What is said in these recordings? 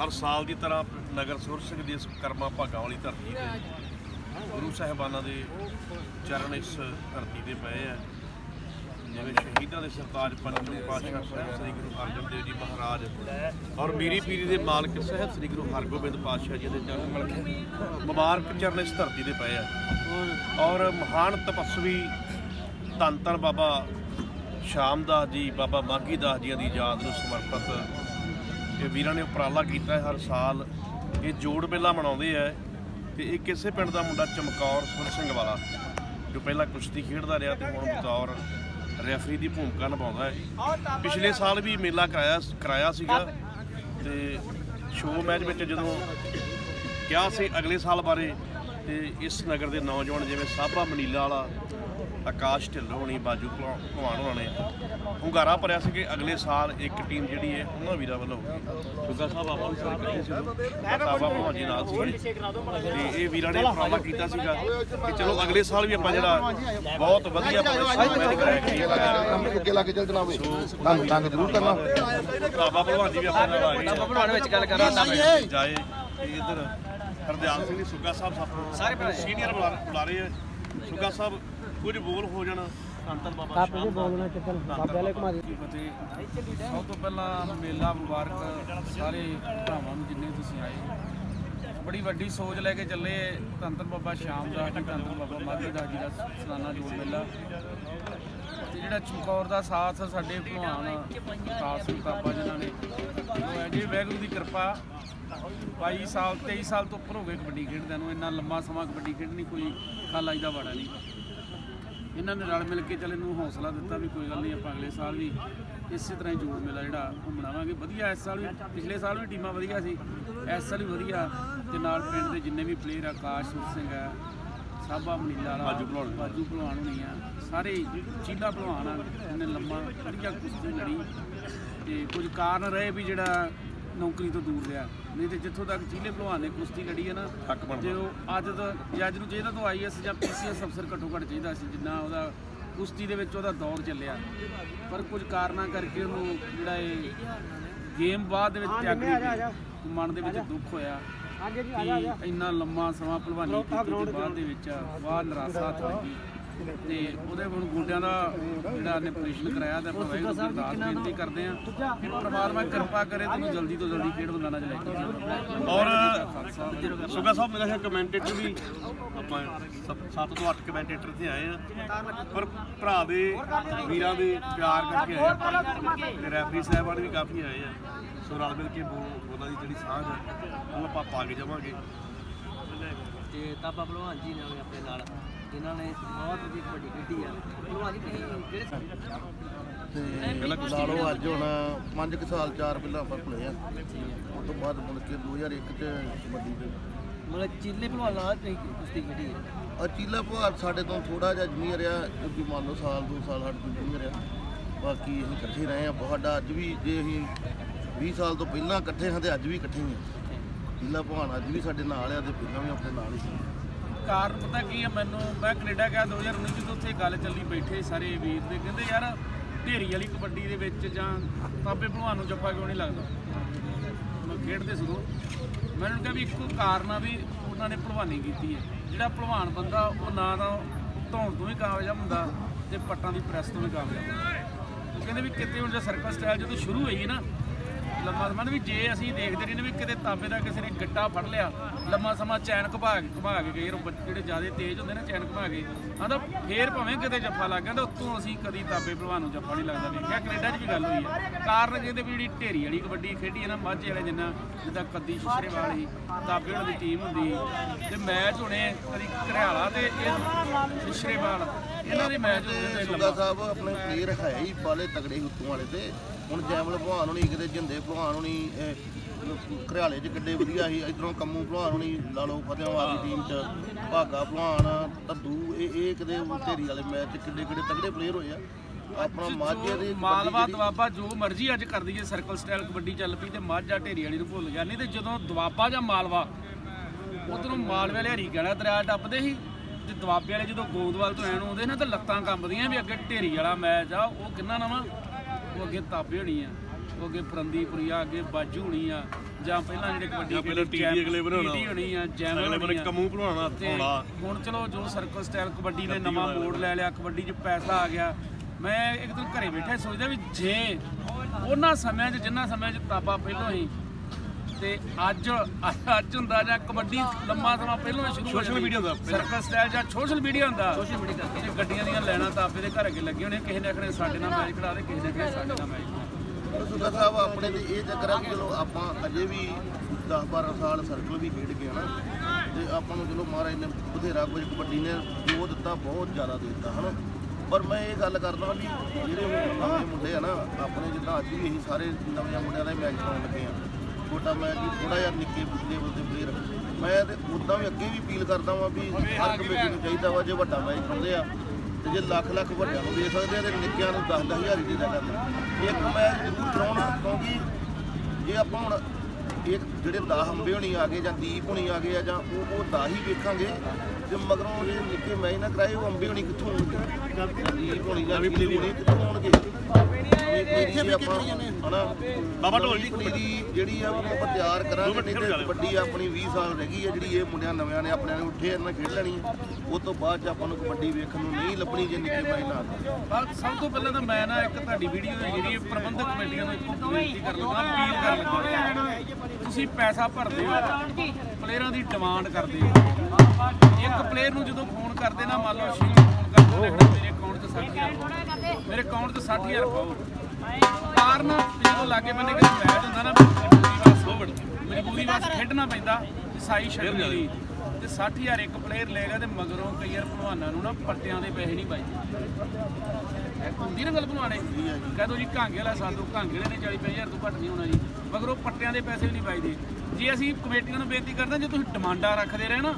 ਹਰ ਸਾਲ ਦੀ ਤਰ੍ਹਾਂ ਨਗਰ ਸੁਰ ਸਿੰਘ ਦੀ ਇਸ ਕਰਮਾ ਭਾਗਾਂ ਵਾਲੀ ਧਰਤੀ ਤੇ ਗੁਰੂ ਸਾਹਿਬਾਨਾਂ ਦੇ ਚਰਨ ਇਸ ਧਰਤੀ ਤੇ ਪਏ ਆ। ਜਿਵੇਂ ਸ਼ਹੀਦਾਂ ਦੇ ਸਰਤਾਜ ਪੰਜਵੇਂ ਪਾਤਸ਼ਾਹ ਸਾਹਿਬ ਸ੍ਰੀ ਗੁਰੂ ਅਰਜਨ ਦੇਵ ਜੀ ਮਹਾਰਾਜ ਔਰ ਮੀਰੀ ਪੀਰੀ ਦੇ ਮਾਲਕ ਸਾਹਿਬ ਸ੍ਰੀ ਗੁਰੂ ਹਰਗੋਬਿੰਦ ਪਾਤਸ਼ਾਹ ਜੀ ਦੇ ਚਰਨ ਮਿਲ ਕੇ ਮੁਬਾਰਕ ਚਰਨ ਇਸ ਧਰਤੀ ਤੇ ਪਏ ਆ। ਔਰ ਮਹਾਨ ਤਪਸਵੀ ਧੰਨ ਧੰਨ ਬਾਬਾ ਸ਼ਾਮਦਾਸ ਜੀ, ਬਾਬਾ ਮਾਘੀ ਦਾਸ ਜੀਆਂ ਦੀ ਯਾਦ ਨੂੰ ਸਮਰਪਿਤ ਇਹ ਵੀਰਾਂ ਨੇ ਉਪਰਾਲਾ ਕੀਤਾ ਹੈ ਹਰ ਸਾਲ। ਇਹ ਜੋੜ ਮੇਲਾ ਮਨਾਉਂਦੇ ਆ ਤੇ ਇਹ ਕਿਸੇ ਪਿੰਡ ਦਾ ਮੁੰਡਾ ਚਮਕੌਰ ਸੁਰ ਸਿੰਘ ਵਾਲਾ, ਜੋ ਪਹਿਲਾਂ ਕੁਸ਼ਤੀ ਖੇਡਦਾ ਰਿਹਾ ਤੇ ਹੁਣ ਬਤੌਰ ਰੈਫਰੀ ਦੀ ਭੂਮਿਕਾ ਨਿਭਾਉਂਦਾ ਹੈ। ਪਿਛਲੇ ਸਾਲ ਵੀ ਮੇਲਾ ਕਰਾਇਆ ਕਰਾਇਆ ਸੀਗਾ ਤੇ ਸ਼ੋਅ ਮੈਚ ਵਿੱਚ ਜਦੋਂ ਕਿਹਾ ਸੀ ਅਗਲੇ ਸਾਲ ਬਾਰੇ ਤੇ ਇਸ ਨਗਰ ਦੇ ਨੌਜਵਾਨ ਜਿਵੇਂ ਸਾਬਾ ਮਨੀਲਾ ਵਾਲਾ ਆਕਾਸ਼ ਢਿੱਲੋਂ ਹੋਣੀ ਬਾਜੂ ਭਲਵਾਨ ਹੋਣਾ ਨੇ ਹੁੰਗਾਰਾ ਭਰਿਆ ਸੀ ਕਿ ਅਗਲੇ ਸਾਲ ਇੱਕ ਟੀਮ ਜਿਹੜੀ ਹੈ ਉਹਨਾਂ ਵੀਰਾਂ ਵੱਲੋਂ ਸੁਗਾ ਸਾਹਿਬ ਆਪਾਂ ਵੀ ਸਾਰੇ ਇਕੱਠੇ ਸੀ। ਸਾਬਾ ਭਲਵਾਨ ਜੀ ਨਾਲ ਸੀ ਤੇ ਇਹ ਵੀਰਾਂ ਨੇ ਉਪਰਾਲਾ ਕੀਤਾ ਸੀਗਾ ਕਿ ਚਲੋ ਅਗਲੇ ਸਾਲ ਵੀ ਆਪਾਂ ਜਿਹੜਾ ਬਹੁਤ ਵਧੀਆ ਪ੍ਰਦਰਸ਼ਨ ਕਰਾਇਆ ਕਿ ਕੰਮ ਚੁੱਕੇ ਲਾ ਕੇ ਚੱਲ ਜਨਾਬ ਤੰਗ ਤੰਗ ਜ਼ਰੂਰ ਕਰਨਾ। ਬਾਬਾ ਭਲਵਾਨ ਜੀ ਵੀ ਆਪਣੇ ਨਾਲ ਆਏ ਬਾਬਾ ਭਲਵਾਨ ਵਿੱਚ ਗੱਲ ਕਰ ਜਾਏ। ਇਧਰ ਹਰਦਿਆਲ ਸਿੰਘ ਜੀ ਸੁੱਗਾ ਸਾਹਿਬ ਸਾਰੇ ਸੀਨੀਅਰ ਬੁਲਾ ਬੁਲਾ ਰਹੇ ਆ। ਸੁੱਗਾ ਸਾਹਿਬ ਕੁਝ ਬੋਲ ਹੋ ਜਾਣ। ਸੰਤਨ ਬਾਬਾ ਆਪ ਜੀ ਬੋਲਣਾ ਚੱਕਰ ਬਾਬੇ ਵਾਲੇ ਕੁਮਾਰੀ ਫਤਿਹ ਸਭ ਤੋਂ ਪਹਿਲਾਂ ਮੇਲਾ ਮੁਬਾਰਕ ਸਾਰੇ ਭਰਾਵਾਂ ਨੂੰ ਜਿੰਨੇ ਤੁਸੀਂ ਆਏ। ਬੜੀ ਵੱਡੀ ਸੋਚ ਲੈ ਕੇ ਚੱਲੇ। ਧੰਨ ਧੰਨ ਬਾਬਾ ਸ਼ਾਮ ਦਾ ਜੀ ਧੰਨ ਬਾਬਾ ਮਾਧੀ ਦਾ ਜੀ ਦਾ ਸਲਾਨਾ ਜੋੜ ਮੇਲਾ। ਤੇ ਜਿਹੜਾ ਚਮਕੌਰ ਦਾ ਸਾਥ ਸਾਡੇ ਭਲਵਾਨ ਕਾਲ ਸਿੰਘ ਬਾਬਾ ਜਿਨ੍ਹਾਂ ਨੇ। ਜੀ ਵੈਗੁਰੂ ਦੀ ਕਿਰਪਾ 22 ਸਾਲ 23 ਸਾਲ ਤੋਂ ਉੱਪਰ ਹੋ ਗਏ ਕਬੱਡੀ ਖੇਡਦਿਆਂ ਨੂੰ। ਇੰਨਾ ਲੰਮਾ ਸਮਾਂ ਕਬੱਡੀ ਖੇਡਣੀ ਕੋਈ ਖਾਲਾ ਦਾ ਵਾੜਾ ਨਹੀਂ। ਇਹਨਾਂ ਨੇ ਰਲ ਮਿਲ ਕੇ ਚੱਲ ਇਹਨੂੰ ਹੌਸਲਾ ਦਿੱਤਾ ਵੀ ਕੋਈ ਗੱਲ ਨਹੀਂ ਆਪਾਂ ਅਗਲੇ ਸਾਲ ਵੀ ਇਸੇ ਤਰ੍ਹਾਂ ਹੀ ਜੋੜ ਮੇਲਾ ਜਿਹੜਾ ਉਹ ਮਨਾਵਾਂਗੇ ਵਧੀਆ ਇਸ ਸਾਲ ਵੀ ਪਿਛਲੇ ਸਾਲ ਵੀ ਟੀਮਾਂ ਵਧੀਆ ਸੀ। ਇਸ ਸਾਲ ਵੀ ਵਧੀਆ। ਤੇ ਨਾਲ ਪਿੰਡ ਦੇ ਜਿੰਨੇ ਵੀ ਪਲੇਅਰ ਆਕਾਸ਼ ਸੁਰ ਸਿੰਘ ਹੈ ਸਾਬਾ ਮਨੀਲਾ ਵਾਲਾ ਬਾਜੂ ਭਲਵਾਨ। ਬਾਜੂ ਭਲਵਾਨ ਹੋਣੀ ਆ। ਸਾਰੇ ਚੀਲਾ ਭਲਵਾਨ ਆ ਇਹਨੇ ਲੰਮਾ ਵਧੀਆ ਕੁਸ਼ਤੀ ਲੜੀ। ਤੇ ਕੁਝ ਕਾਰਨ ਰਹੇ ਵੀ ਜਿਹੜਾ ਨੌਕਰੀ ਤੋਂ ਦੂਰ ਰਿਹਾ। ਨਹੀਂ ਤੇ ਜਿੱਥੋਂ ਤੱਕ ਚੀਲੇ ਭਲਵਾਨ ਨੇ ਕੁਸ਼ਤੀ ਲੜੀ ਹੈ ਨਾ ਹੱਕ ਬਣਦਾ। ਜੇ ਉਹ ਅੱਜ ਤੋਂ ਜੱਜ ਨੂੰ ਚਾਹੀਦਾ ਤੋਂ ਆਈਐਸ ਜਾਂ ਪੀਸੀਐਸ ਅਫਸਰ ਘੱਟੋ ਘੱਟ ਚਾਹੀਦਾ ਸੀ ਜਿੰਨਾ ਉਹਦਾ ਕੁਸ਼ਤੀ ਦੇ ਵਿੱਚ ਉਹਦਾ ਦੌਰ ਚੱਲਿਆ। ਪਰ ਕੁਝ ਕਾਰਨਾਂ ਕਰਕੇ ਉਹਨੂੰ ਜਿਹੜਾ ਇਹ ਗੇਮ ਬਾਅਦ ਦੇ ਵਿੱਚ ਤਿਆਗਣੀ ਪਈ ਮਨ ਦੇ ਵਿੱਚ ਦੁੱਖ ਹੋਇਆ ਕਿ ਇੰਨਾ ਲੰਮਾ ਸਮਾਂ ਭਲਵਾਨੀ ਕੀਤੀ ਤੇ ਬਾਅਦ ਦੇ ਵਿੱਚ ਬਾਹਰ ਨਿਰਾਸ਼ਾ ਲੱਗੀ ਤੇ ਉਹਦੇ ਹੁਣ ਗੋਡਿਆਂ ਦਾ ਜਿਹੜਾ ਨੇ ਆਪਰੇਸ਼ਨ ਕਰਾਇਆ ਤੇ ਦੀ ਅਰਦਾਸ ਬੇਨਤੀ ਕਰਦੇ ਆਂ ਕਿ ਪ੍ਰਮਾਤਮਾ ਕਿਰਪਾ ਕਰੇ ਤੈਨੂੰ ਜਲਦੀ ਤੋਂ ਜਲਦੀ ਖੇਡ ਮੈਦਾਨਾਂ 'ਚ ਲੈ ਕੇ ਔਰ ਸੁਗਾ ਸਾਹਿਬ ਮੇਰਾ ਖਿਆਲ ਕਮੈਂਟੇਟਰ ਵੀ ਆਪਾਂ 7 ਤੋਂ 8 ਕਮੈਂਟੇਟਰ ਤੇ ਆਏ ਆ। ਪਰ ਭਰਾ ਦੇ ਵੀਰਾਂ ਦੇ ਪਿਆਰ ਕਰਕੇ ਆਏ ਤੇ ਰੈਫਰੀ ਸਾਹਿਬਾਨ ਵੀ ਕਾਫੀ ਆਏ ਆ। ਸੋ ਰਲ ਮਿਲ ਕੇ ਬੋਲ ਉਹਨਾਂ ਦੀ ਜਿਹੜੀ ਸਾਂਝ ਹੈ ਉਹ ਆਪਾਂ ਪਾ ਕੇ ਜਾਵਾਂਗੇ। ਤੇ ਤਾਬਾ ਭਲਵਾਨ ਜੀ ਨੇ ਆਪਣੇ ਨਾਲ। ਜਿਨ੍ਹਾਂ ਨੇ ਬਹੁਤ ਵਧੀਆ ਕਬੱਡੀ ਖੇਡੀ ਆ। ਭਲਵਾਨ ਜੀ ਤੁਸੀਂ ਕਿਹੜੇ ਤੇ ਲਾ ਲਓ ਅੱਜ ਹੁਣ 5 ਸਾਲ ਚਾਰ ਪਹਿਲਾਂ ਆਪਾਂ ਭੁੱਲੇ ਆ। ਉਸ ਤੋਂ ਬਾਅਦ ਮੁੜ ਕੇ 2001 ਚ ਕਬੱਡੀ ਦੇ। ਮਤਲਬ ਚੀਲੇ ਭਲਵਾਨ ਨਾਲ ਤੁਸੀਂ ਕੁਸ਼ਤੀ ਖੇਡੀ ਹੈ ਅਚੀਲਾ ਭਾਰ ਸਾਡੇ ਤੋਂ ਥੋੜਾ ਜਿਹਾ ਜੂਨੀਅਰ ਆ ਕਿਉਂਕਿ ਮੰਨ ਲਓ ਸਾਲ ਦੋ ਸਾਲ ਸਾਡੇ ਤੋਂ ਜੂਨੀਅਰ ਆ। ਬਾਕੀ ਅਸੀਂ ਇਕੱਠੇ ਰਹੇ ਆ ਸਾਡਾ ਅੱਜ ਵੀ ਜੇ ਅਸੀਂ 20 ਸਾਲ ਤੋਂ ਪਹਿਲਾਂ ਇਕੱਠੇ ਹਾਂ ਤੇ ਅੱਜ ਵੀ ਇਕੱਠੇ ਹੀ ਆ। ਚੀਲਾ ਭਾਣ ਅੱਜ ਵੀ ਸਾਡੇ ਨਾਲ ਆ ਤੇ ਪਹਿਲਾਂ ਵੀ ਆਪਣੇ ਨਾਲ ਹੀ ਸੀ। ਕਾਰਨ ਪਤਾ ਕੀ ਹੈ? ਮੈਨੂੰ ਮੈਂ ਕੈਨੇਡਾ ਗਿਆ 2019 ਜਦੋਂ ਉੱਥੇ ਗੱਲ ਚੱਲੀ ਬੈਠੇ ਸਾਰੇ ਵੀਰ ਦੇ। ਕਹਿੰਦੇ, ਯਾਰ, ਢੇਰੀ ਵਾਲੀ ਕਬੱਡੀ ਦੇ ਵਿੱਚ ਜਾਂ ਤਾਬੇ ਭਲਵਾਨ ਨੂੰ ਜੱਫਾ ਕਿਉਂ ਨਹੀਂ ਲੱਗਦਾ? ਮੈਂ ਖੇਡਦੇ ਸਗੋਂ ਉਦੋਂ ਮੈਂ ਉਹਨੂੰ ਕਿਹਾ ਵੀ ਇੱਕੋ ਕਾਰਨ ਆ ਵੀ ਉਹਨਾਂ ਨੇ ਭਲਵਾਨੀ ਕੀਤੀ ਹੈ। ਜਿਹੜਾ ਭਲਵਾਨ ਬੰਦਾ, ਉਹ ਨਾ ਤਾਂ ਧੌਣ ਤੋਂ ਵੀ ਕਾਮਯਾਬ ਹੁੰਦਾ ਤੇ ਪੱਟਾਂ ਦੀ ਪ੍ਰੈਸ ਤੋਂ ਵੀ ਕਾਮਯਾਬ ਹੁੰਦਾ। ਉਹ ਕਹਿੰਦੇ ਵੀ ਕਿਤੇ ਹੁਣ ਜੇ ਸਰਕਲ ਸਟਾਈਲ ਜਦੋਂ ਸ਼ੁਰੂ ਹੋਈ ਨਾ ਲੰਮਾ ਸਮਾਂ ਵੀ ਜੇ ਅਸੀਂ ਦੇਖਦੇ ਰਹੇ ਨੇ ਵੀ ਕਿਤੇ ਤਾਬੇ ਦਾ ਕਿਸੇ ਨੇ ਗੱਟਾ ਫੜ ਲਿਆ ਲੰਮਾ ਸਮਾਂ ਚੈਨ ਘੁਮਾ ਕੇ ਘੁਮਾ ਕੇ ਗਏ ਜਿਹੜੇ ਜ਼ਿਆਦਾ ਤੇਜ਼ ਹੁੰਦੇ ਨੇ ਚੈਨ ਘੁਮਾ ਕੇ ਆਂਦਾ ਫੇਰ ਭਾਵੇਂ ਕਿਤੇ ਜੱਫਾ ਲੱਗ ਗਿਆ ਤਾਂ ਉੱਤੋਂ ਅਸੀਂ ਕਦੀ ਤਾਬੇ ਭਲਵਾਨ ਨੂੰ ਜੱਫਾ ਨਹੀਂ ਲੱਗਦਾ ਵੇਖਿਆ ਕੈਨੇਡਾ 'ਚ ਵੀ ਗੱਲ ਹੋਈ ਹੈ। ਕਾਰਨ ਕਹਿੰਦੇ ਵੀ ਜਿਹੜੀ ਢੇਰੀ ਵਾਲੀ ਕਬੱਡੀ ਖੇਡੀ ਹੈ ਨਾ ਮਾਝੇ ਵਾਲੇ ਜਿੰਨਾ ਜਿੱਦਾਂ ਕੱਦੀ ਸ਼ਿਸ਼ਰੇਵਾਲ ਸੀ ਤਾਬੇ ਵਾਲੀ ਟੀਮ ਹੁੰਦੀ ਤੇ ਮੈਚ ਹੋਣੇ ਕਦੀ ਘਰਿਆਲਾ ਤੇ ਇਹ ਸ਼ਿਸ਼ਰੇਵਾਲ ਇਹਨਾਂ ਦੇ ਮੈਚ ਹੁੰਦੇ ਤੇ ਸੁਗਾ ਸਾਹਿਬ ਆਪਣੇ ਪਲੇਅਰ ਹੈ ਹੀ ਬਾਲੇ ਤਗੜੇ ਹੁੱਤੋਂ ਵਾਲੇ ਤੇ। ਹੁਣ ਜੈਮਲ ਭਲਵਾਨ ਹੋਣੀ ਕਿਤੇ ਜਿੰਦੇ ਭਲਵਾਨ ਹੋਣੀ ਘਰਿਆਲੇ 'ਚ ਕਿੱਡੇ ਵਧੀਆ ਸੀ ਇਧਰੋਂ ਕੰਮੂ ਭਲਵਾਨ ਹੋਣੀ ਲਾ ਲਓ ਫਤਿਆਬਾਦ ਦੀ ਟੀਮ 'ਚ ਭਾਗਾ ਭਲਵਾਨ ਤੱਦੂ ਇਹ ਇਹ ਕਿਤੇ ਢੇਰੀ ਵਾਲੇ ਮੈਚ 'ਚ ਕਿੱਡੇ ਕਿੱਡੇ ਤਗੜੇ ਪਲੇਅਰ ਹੋਏ ਆ। ਆਪਣਾ ਮਾਝੇ ਦੀ ਮਾਲਵਾ ਦਵਾਬਾ ਜੋ ਮਰਜ਼ੀ ਅੱਜ ਕਰ ਦਈਏ ਸਰਕਲ ਸਟਾਈਲ ਕਬੱਡੀ ਚੱਲ ਪਈ ਤੇ ਮਾਝਾ ਢੇਰੀ ਵਾਲੀ ਨੂੰ ਭੁੱਲ ਗਿਆ। ਨਹੀਂ ਤੇ ਜਦੋਂ ਦਵਾਬਾ ਜਾਂ ਮਾਲਵਾ ਉਧਰੋਂ ਮਾਲਵੇ ਵਾਲੇ ਹਰੀ ਗੜਾ ਦਰਿਆ ਟੱਪਦੇ ਸੀ ਤੇ ਦਵਾਬੇ ਵਾਲੇ ਜਦੋਂ ਗੋਂਦਵਾਲ ਤੋਂ ਐਨ ਆਉਂਦੇ ਨਾ ਤਾਂ ਲੱਤਾਂ ਕੰਬਦੀਆਂ ਵੀ ਅੱਗੇ ਢੇਰੀ ਵਾਲਾ ਮੈਚ ਆ ਉਹ ਕਿੰਨਾ ਨਵਾਂ ਉਹ ਅੱਗੇ ਤਾਬੇ ਹੋਣੀ ਆ ਉਹ ਅੱਗੇ ਫਰੰਦੀਪੁਰੀ ਆ ਅੱਗੇ ਬਾਜੂ ਹੋਣੀ ਆ ਜਾਂ ਪਹਿਲਾਂ ਜਿਹੜੇ ਕਬੱਡੀ ਪਹਿਲਾਂ TD ਅਗਲੇ ਬਣਾਉਣਾ। TD ਹੋਣੀ ਆ ਜੈਮਲ ਅਗਲੇ ਹੋਣੀ ਆ। ਕਮੂ ਤੇ ਆਉਣਾ। ਹੁਣ ਚਲੋ ਜੋ ਸਰਕਲ ਸਟਾਈਲ ਕਬੱਡੀ ਨੇ ਨਵਾਂ ਮੋੜ ਲੈ ਲਿਆ ਕਬੱਡੀ 'ਚ ਪੈਸਾ ਆ ਗਿਆ। ਮੈਂ ਇੱਕ ਦਿਨ ਘਰੇ ਬੈਠਾ ਸੋਚਦਾ ਵੀ ਜੇ ਉਹਨਾਂ ਸਮਿਆਂ 'ਚ ਜਿੰਨਾ ਸਮਿਆਂ 'ਚ ਤਾਬਾ ਪਹਿਲਾਂ ਹੀ ਤੇ ਅੱਜ ਅੱਜ ਹੁੰਦਾ ਜਾਂ ਕਬੱਡੀ ਲੰਮਾ ਸਮਾਂ ਪਹਿਲਾਂ ਹੀ ਸ਼ੁਰੂ ਹੋ ਜਾਂਦੀ। media ਹੁੰਦਾ ਪਹਿਲਾਂ। ਸਰਕਲ ਸਟਾਈਲ ਜਾਂ ਸੋਸ਼ਲ ਮੀਡੀਆ ਹੁੰਦਾ ਸੋਸ਼ਲ ਮੀਡੀਆ ਕਰਕੇ ਗੱਡੀਆਂ ਦੀਆਂ ਲੈਣਾ ਤਾਬੇ ਦੇ ਘਰ ਅੱਗੇ ਲੱਗੇ ਹੋਣੇ ਕਿਸੇ ਨੇ ਆਖਣੇ ਸਾਡੇ ਨਾਲ ਮੈਚ ਕਰਾ ਦੇ ਕਿਸੇ ਨੇ ਆਖਣੇ ਸਾਡੇ ਨਾਲ ਮੈਚ। ਸੁਖਾ ਸਾਹਿਬ ਆਪਣੇ ਤੇ ਇਹ ਚੱਕਰ ਆ ਕਿ ਚਲੋ ਆਪਾਂ ਅਜੇ ਵੀ 10 12 ਸਾਲ ਸਰਕਲ ਵੀ ਖੇਡ ਗਏ ਹਨਾ ਤੇ ਆਪਾਂ ਨੂੰ ਚਲੋ ਮਹਾਰਾਜ ਨੇ ਬਥੇਰਾ ਕੁਝ ਕਬੱਡੀ ਨੇ ਜੋ ਦਿੱਤਾ ਬਹੁਤ ਜ਼ਿਆਦਾ ਦੇ ਦਿੱਤਾ ਹਨਾ ਪਰ ਮੈਂ ਇਹ ਗੱਲ ਕਰਦਾ ਵੀ ਜਿਹੜੇ ਹੁਣ ਨਵੇਂ ਮੁੰਡੇ ਆ ਨਾ ਆਪਣੇ ਜਿੱਦਾਂ ਅੱਜ ਵੀ ਅਸੀਂ ਸਾਰੇ ਨਵੇਂ ਮੁੰਡਿਆਂ ਦਾ ਮੈਚ ਕਰਾਉਣ ਲੱਗੇ ਆ ਛੋਟਾ ਵੀ ਥੋੜਾ ਜਿਹਾ ਨਿੱਕੇ ਲੈਵਲ ਦੇ ਪਲੇਅਰ ਮੈਂ ਤੇ ਉਦਾਂ ਵੀ ਅੱਗੇ ਵੀ ਅਪੀਲ ਕਰਦਾ ਵਾਂ ਵੀ ਹਰ ਕਮੇਟੀ ਨੂੰ ਚਾਹੀਦਾ ਵਾ ਜੇ ਵੱਡਾ ਮੈਚ ਕਰਾਉਂਦੇ ਆ ਤੇ ਜੇ ਲੱਖ ਲੱਖ ਵੱਡਿਆਂ ਨੂੰ ਦੇ ਸਕਦੇ ਆ ਤੇ ਨਿੱਕਿਆਂ ਨੂੰ 10 ਹਜ਼ਾਰ ਹੀ ਦੇ ਦਿਆ ਕਰਨਾ। ਇੱਕ ਮੈਚ ਜ਼ਰੂਰ ਕਰਾਉਣਾ ਕਿਉਂਕਿ ਜੇ ਆਪਾਂ ਹੁਣ ਇੱਕ ਜਿਹੜੇ 10 ਅੰਬੇ ਹੋਣੀ ਆ ਗਏ ਜਾਂ ਦੀਪ ਹੋਣੀ ਆ ਗਏ ਆ ਜਾਂ ਉਹ ਉਹ 10 ਹੀ ਵੇਖਾਂਗੇ ਤੇ ਮਗਰੋਂ ਜੇ ਨਿੱਕੇ ਮੈਚ ਨਾ ਕਰਾਏ ਉਹ ਅੰਬੇ ਹੋਣੀ ਕਿੱਥੋਂ ਹੋਣਗੇ ਦੀਪ ਹੋਣੀ ਜਾਂ ਵੀ ਪਨੀਰੀ ਹੋਣੀ ਕਿੱਥੋਂ ਹੋਣਗੇ ਇੱਥੇ ਵੀ ਆਪਾਂ ਹਨਾ? ਬਾਬਾ ਢੋਲ ਜੀ। ਪਨੀਰੀ ਜਿਹੜੀ ਆ ਉਹ ਆਪਾਂ ਤਿਆਰ ਕਰਾਂਗੇ ਨਹੀਂ ਤੇ ਕਬੱਡੀ ਆਪਣੀ 20 ਸਾਲ ਰਹਿ ਗਈ ਆ ਜਿਹੜੀ ਇਹ ਮੁੰਡਿਆਂ ਨਵਿਆਂ ਨੇ ਆਪਣੇ ਨੇ ਉੱਠੇ ਇਹਨਾਂ ਖੇਡ ਲੈਣੀ ਉਹ ਤੋਂ ਬਾਅਦ ਚ ਆਪਾਂ ਨੂੰ ਕਬੱਡੀ ਵੇਖਣ ਨੂੰ ਨਹੀਂ ਲੱਭਣੀ ਜੇ ਨਿੱਕੇ ਮੈਚ ਨਾ ਕਰਾਏ। ਪਰ ਸਭ ਤੋਂ ਪਹਿਲਾਂ ਤਾਂ ਮੈਂ ਨਾ ਇੱਕ ਤੁਹਾਡੀ ਵੀਡੀਓ ਹੈ ਜਿਹੜੀ ਇਹ ਪ੍ਰਬੰਧਕ ਕਮੇਟੀਆਂ ਨੂੰ ਇੱਕ ਬੇਨਤੀ ਕਰ ਲੱਗਾ ਅਪੀਲ ਕਰ ਲੱਗਾ। ਤੁਸੀਂ ਪੈਸਾ ਭਰਦੇ ਹੋ ਪਲੇਅਰਾਂ ਦੀ ਡਿਮਾਂਡ ਕਰਦੇ ਹੋ। ਇੱਕ ਪਲੇਅਰ ਨੂੰ ਜਦੋਂ ਫੋਨ ਕਰਦੇ ਨਾ ਮੰਨ ਲਓ ਸ਼ੀਲ ਫੋਨ ਕਰਦੇ ਨੇ ਮੇਰੇ ਅਕਾਊਂਟ 'ਚ 60000 ਪਾਓ। ਮੇਰੇ ਅਕਾਊਂਟ 'ਚ 60000 ਪਾਓ। ਕਾਰਨ ਜਦੋਂ ਲਾਗੇ ਬੰਨੇ ਕਿਤੇ ਮੈਚ ਹੁੰਦਾ ਨਾ ਮਜਬੂਰੀ ਵਾਸ ਹੋਵੜ ਮਜਬੂਰੀ ਵਾਸ ਖੇਡਣਾ ਪੈਂਦਾ ਸਾਈ ਛੱਡਣੀ ਲਈ ਤੇ 60000 ਇੱਕ ਪਲੇਅਰ ਲਏਗਾ ਤੇ ਮਗਰੋਂ ਕਈ ਭਲਵਾਨਾਂ ਨੂੰ ਨਾ ਪੱਟਿਆਂ ਦੇ ਪੈਸੇ ਨਹੀਂ ਪਾਈ ਹੁੰਦੀ ਨਾ ਗੱਲ ਭਲਵਾਨੇ ਕਹਦੋ ਜੀ। ਕਾਂਗੇ ਵਾਲਾ ਸਾਧੂ ਕਾਂਗੇ ਵਾਲੇ ਨੇ 40 ਹਜ਼ਾਰ ਤੋਂ ਘੱਟ ਨਹੀਂ ਹੋਣਾ ਜੀ। ਮਗਰੋਂ ਪੱਟਿਆਂ ਦੇ ਪੈਸੇ ਵੀ ਨਹੀਂ ਪਾਈਦੇ ਜੇ ਅਸੀਂ ਕਮੇਟੀਆਂ ਨੂੰ ਬੇਨਤੀ ਕਰਦੇ ਜੇ ਤੁਸੀਂ ਡਿਮਾਂਡਾਂ ਰੱਖਦੇ ਰਹੇ ਨਾ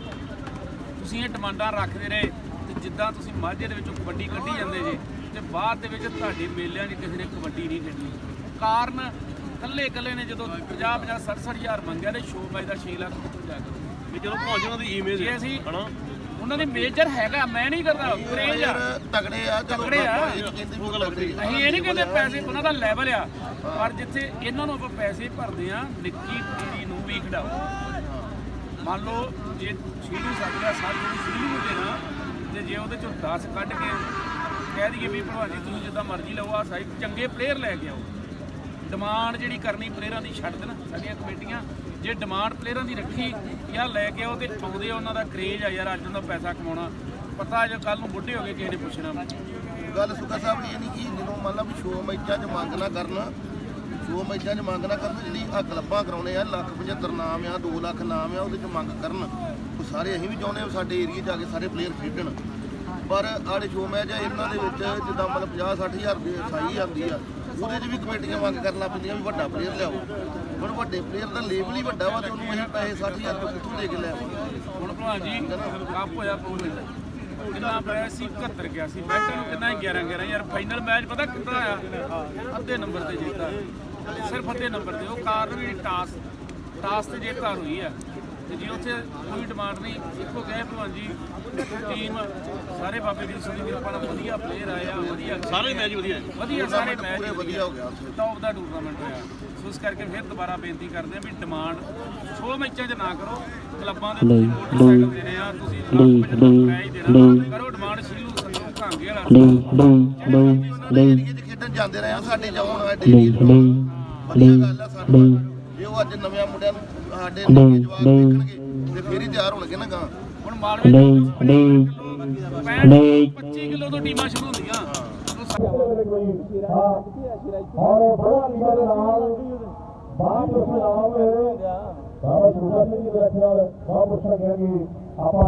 ਤੁਸੀਂ ਇਹ ਡਿਮਾਂਡਾਂ ਰੱਖਦੇ ਰਹੇ ਤੇ ਜਿੱਦਾਂ ਤੁਸੀਂ ਮਾਝੇ ਦੇ ਵਿੱਚੋਂ ਕਬੱਡੀ ਕੱਢੀ ਜਾਂਦੇ ਜੇ ਤੇ ਬਾਅਦ ਦੇ ਵਿੱਚ ਤੁਹਾਡੇ ਮੇਲਿਆਂ 'ਚ ਕਿਸੇ ਨੇ ਕਬੱਡੀ ਨਹੀਂ ਖੇਡੀ ਕਾਰਨ ਕੱਲੇ ਕੱਲੇ ਨੇ ਜਦੋਂ 50 50 60 ਹਜ਼ਾਰ ਮੰਗਿਆ ਤੇ ਸ਼ੋਅ ਮੈਚ ਦਾ 6 ਲੱਖ ਕਿੱਥੋਂ ਜਾ ਕੇ ਵੀ ਜਦੋਂ ਪਹੁੰਚ ਉਹਨਾਂ ਦੀ ਈਮੇਜ ਜੇ ਅਸੀਂ ਹਨਾ? ਉਹਨਾਂ ਦੇ ਮੇਜਰ ਹੈਗਾ ਮੈਂ ਨਹੀਂ ਕਰਦਾ ਕਰੇਜ ਤਗੜੇ ਆ ਤਗੜੇ ਆ। ਅਸੀਂ ਇਹ ਨਹੀਂ ਕਹਿੰਦੇ ਪੈਸੇ ਉਹਨਾਂ ਦਾ ਲੈਵਲ ਆ ਪਰ ਜਿੱਥੇ ਇਹਨਾਂ ਨੂੰ ਆਪਾਂ ਪੈਸੇ ਭਰਦੇ ਆ ਨਿੱਕੀ ਪੀੜੀ ਨੂੰ ਵੀ ਖਿਡਾਓ। ਮੰਨ ਲਓ ਜੇ ਛੀਲੂ ਸਕਦਾ ਸਾਡੇ ਨੂੰ ਛੀਲੂ ਨੂੰ ਦੇਣਾ ਤੇ ਜੇ ਉਹਦੇ ਚੋਂ 10 ਕੱਢ ਕੇ ਕਹਿ ਦਈਏ ਵੀ ਭਲਵਾਨ ਜੀ, ਤੁਸੀਂ ਜਿੱਦਾਂ ਮਰਜ਼ੀ ਲਓ ਆ ਸਾਈ ਚੰਗੇ ਪਲੇਅਰ ਲੈ ਕੇ ਆਓ। ਡਿਮਾਂਡ ਜਿਹੜੀ ਕਰਨੀ ਪਲੇਅਰਾਂ ਦੀ ਛੱਡ ਦੇਣਾ ਸਾਡੀਆਂ ਕਮੇਟੀਆਂ। ਜੇ ਡਿਮਾਂਡ ਪਲੇਅਰਾਂ ਦੀ ਰੱਖੀ ਯਾਰ ਲੈ ਕੇ ਆਓ ਤੇ ਆਉਂਦੇ ਉਹਨਾਂ ਦਾ ਕਰੇਜ ਆ ਯਾਰ, ਅੱਜ ਉਹਨਾਂ ਪੈਸਾ ਕਮਾਉਣਾ, ਪਤਾ ਜੇ ਕੱਲ ਨੂੰ ਬੁੱਢੇ ਹੋ ਗਏ ਕਿਸੇ ਨੇ ਪੁੱਛਣਾ। ਗੱਲ ਸੁੱਕਾ ਸਾਹਿਬ ਦੀ ਇਹ ਨਹੀਂ ਕਿ ਜਦੋਂ ਮੰਨ ਲਾ ਵੀ ਸ਼ੋਅ ਮੈਚਾਂ 'ਚ ਮੰਗ ਨਾ ਕਰਨ ਸ਼ੋਅ ਮੈਚਾਂ 'ਚ ਮੰਗ ਨਾ ਕਰਨ ਜਿਹੜੀ ਆ ਕਲੱਬਾਂ ਕਰਾਉਣੇ ਆ ਲੱਖ 75 ਨਾਮ ਆ 2 ਲੱਖ ਨਾਮ ਆ ਉਹਦੇ 'ਚ ਮੰਗ ਕਰਨ। ਉਹ ਸਾਰੇ ਅਸੀਂ ਵੀ ਚਾਹੁੰਦੇ ਹਾਂ ਸਾਡੇ ਏਰੀਆ 'ਚ ਆ ਕੇ ਸਾਰੇ ਪਲੇਅਰ ਖੇਡਣ। ਪਰ ਆੜੇ ਸ਼ੋਅ ਮੈਚ ਆ ਇਹਨਾਂ ਦੇ ਵਿੱਚ ਜਿੱਦਾਂ ਮਤਲਬ 50 60 ਹਜ਼ਾਰ ਦੀ ਸਾਈ ਆਉਂਦੀ ਆ ਉਹਦੇ 'ਚ ਵੀ ਕਮੇਟੀਆਂ ਮੰਗ ਕਰਨ ਲੱਗ ਪੈਂਦੀਆਂ ਵੀ ਵੱਡਾ ਪਲੇਅਰ ਲਿਆਓ। ਹੁਣ ਵੱਡੇ ਪਲੇਅਰ ਦਾ ਲੇਵਲ ਹੀ ਵੱਡਾ ਵਾ ਤੇ ਉਹਨੂੰ ਅਸੀਂ ਪੈਸੇ 60 ਹਜ਼ਾਰ ਰੁਪਏ ਕਿੱਥੋਂ ਦੇ ਕੇ ਲਿਆਵਾਂਗੇ? ਹੁਣ ਭਲਵਾਨ ਜੀ ਕੱਪ ਹੋਇਆ ਪੂਰੇ ਕਿੰਨਾ ਪਿਆ ਸੀ? 71 ਗਿਆ ਸੀ। ਬੈਟਰ ਨੂੰ ਕਿੰਨਾ 11 11 ਯਾਰ ਫਾਈਨਲ ਮੈਚ ਪਤਾ ਕਿੱਦਾਂ ਆਇਆ? ਅੱਧੇ ਨੰਬਰ ਤੇ ਜਿੱਤਾ ਸਿਰਫ ਅੱਧੇ ਨੰਬਰ ਤੇ। ਉਹ ਕਾਰਨ ਵੀ ਟਾਸ ਟਾਸ ਤੇ ਜਿੱਤ ਹਾਰ ਹੋਈ ਆ। ਤੇ ਜੇ ਉੱਥੇ ਕੋਈ ਡਿਮਾਂਡ ਨਹੀਂ। ਇੱਕੋ ਗਏ ਭਲਵਾਨ ਜੀ ਟੀਮ ਸਾਰੇ ਬਾਬੇ ਦੀ ਸੁਣੀ ਵਧੀਆ ਪਲੇਅਰ ਆਏ ਆ ਵਧੀਆ ਸਾਰੇ ਮੈਚ ਵਧੀਆ। ਵਧੀਆ ਸਾਰੇ ਮੈਚ ਪੂਰੇ ਵਧੀਆ ਹੋ ਗਿਆ ਟੌਪ ਦਾ ਟੂਰਨਾਮੈਂਟ ਹੋਇਆ। ਸੋ ਇਸ ਕਰਕੇ ਫਿਰ ਦੁਬਾਰਾ ਬੇਨਤੀ ਕਰਦੇ ਆ ਵੀ ਡਿਮਾਂਡ ਛੋ ਮੈਚਾਂ 'ਚ ਨਾ ਕਰੋ। ਕਲੱਬਾਂ ਦੇ ਤੁਸੀਂ ਮੋਟਰਸਾਈਕਲ ਦੇਣੇ ਆ ਤੁਸੀਂ ਲੱਖ ਪਚੱਤਰ ਮੈਚ ਦੇਣਾ। ਕਰੋ ਡਿਮਾਂਡ ਸ਼ੀਲੂ ਸੰਧੂ ਕਾਂਗੇ ਵਾਲਾ। ਖੇਡਣ ਜਾਂਦੇ ਰਹੇ ਆ ਸਾਡੇ ਜਾਉਣ ਸਾਡੇ ਵਧੀਆ ਗੱਲ ਆ ਸਾਨੂੰ ਜੇ ਉਹ ਅੱਜ ਨਵਿਆਂ ਮੁੰਡਿਆਂ ਨੂੰ ਸਾਡੇ ਨਿੱਕੇ ਜਵਾਬ ਵੇਖਣਗੇ ਤੇ ਫੇਰ ਹੀ ਤਿਆਰ ਹੋਣਗੇ ਨਾ ਗਾਂ। ਹੁਣ ਮਾਲਵੇ ਦੇ 25 ਕਿਲੋ ਤੋਂ ਟੀਮਾਂ ਸ਼ੁਰੂ ਹੁੰਦੀਆਂ। ਔਰ ਬੜਾ ਲੀਡਰ ਨਾਲ ਬਾਹਰ ਉਸ ਨਾਮ ਹੈ ਬਾਬਾ ਸੁਖਾ ਸਿੰਘ ਜੀ ਦੇ ਰੱਖਿਆ ਬਾਬਾ ਪੁੱਛਣਾ ਕਿ ਆਪਾਂ